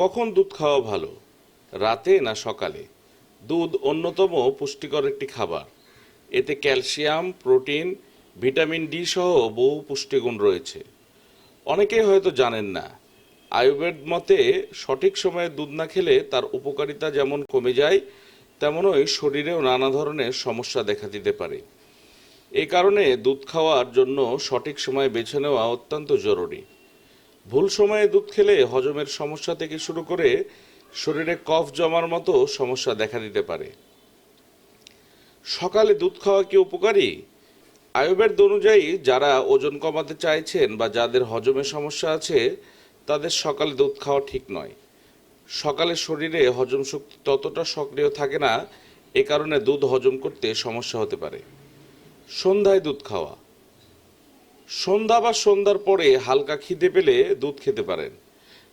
কখন দুধ খাওয়া ভালো? রাতে না সকালে? দুধ অন্যতম পুষ্টিকর একটি খাবার। এতে ক্যালসিয়াম, প্রোটিন, ভিটামিন ডি সহ বহু পুষ্টিগুণ রয়েছে। অনেকেই হয়তো জানেন না, আয়ুর্বেদ মতে সঠিক সময়ে দুধ না খেলে তার উপকারিতা যেমন কমে যায়, তেমনই শরীরেও নানা ধরনের সমস্যা দেখা দিতে পারে। এই কারণে দুধ খাওয়ার জন্য সঠিক সময় বেছে নেওয়া অত্যন্ত জরুরি। ভুল সময়ে দুধ খেলে হজমের সমস্যা থেকে শুরু করে শরীরে কফ জমার মতো সমস্যা দেখা দিতে পারে। সকালে দুধ খাওয়া কি উপকারী? আয়ুর্বেদ অনুযায়ী যারা ওজন কমাতে চাইছেন বা যাদের হজমের সমস্যা আছে, তাদের সকালে দুধ খাওয়া ঠিক নয়। সকালে শরীরে হজম শক্তি ততটা সক্রিয় থাকে না, এ কারণে দুধ হজম করতে সমস্যা হতে পারে। সন্ধ্যায় দুধ খাওয়া। সন্ধ্যা বা সন্ধ্যার পরে হালকা খিদে পেলে দুধ খেতে পারেন।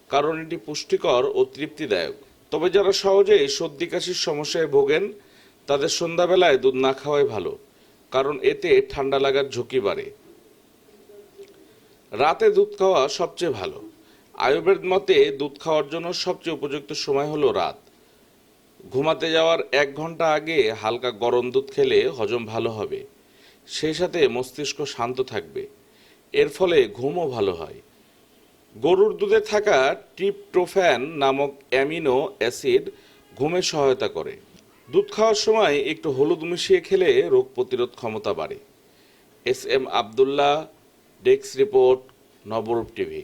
কারণ এটি পুষ্টিকর ও তৃপ্তিদায়ক। তবে যারা সহজে সর্দি কাশির সমস্যায় ভোগেন, তাদের সন্ধ্যাবেলায় দুধ না খাওয়াই ভালো, কারণ এতে ঠান্ডা লাগার ঝুঁকি বাড়ে। রাতে দুধ খাওয়া সবচেয়ে ভালো। আয়ুর্বেদ মতে দুধ খাওয়ার জন্য সবচেয়ে উপযুক্ত সময় হলো রাত। ঘুমাতে যাওয়ার এক ঘণ্টা আগে হালকা গরম দুধ খেলে হজম ভালো হবে। সেই সাথে মস্তিষ্ক শান্ত থাকবে। এর ফলে ঘুমও ভালো হয়। গরুর দুধে থাকা ট্রিপ্টোফ্যান নামক অ্যামিনো অ্যাসিড ঘুমে সহায়তা করে। দুধ খাওয়ার সময় একটু হলুদ মিশিয়ে খেলে রোগ প্রতিরোধ ক্ষমতা বাড়ে। S M Abdullah, desk report, Nabarup TV.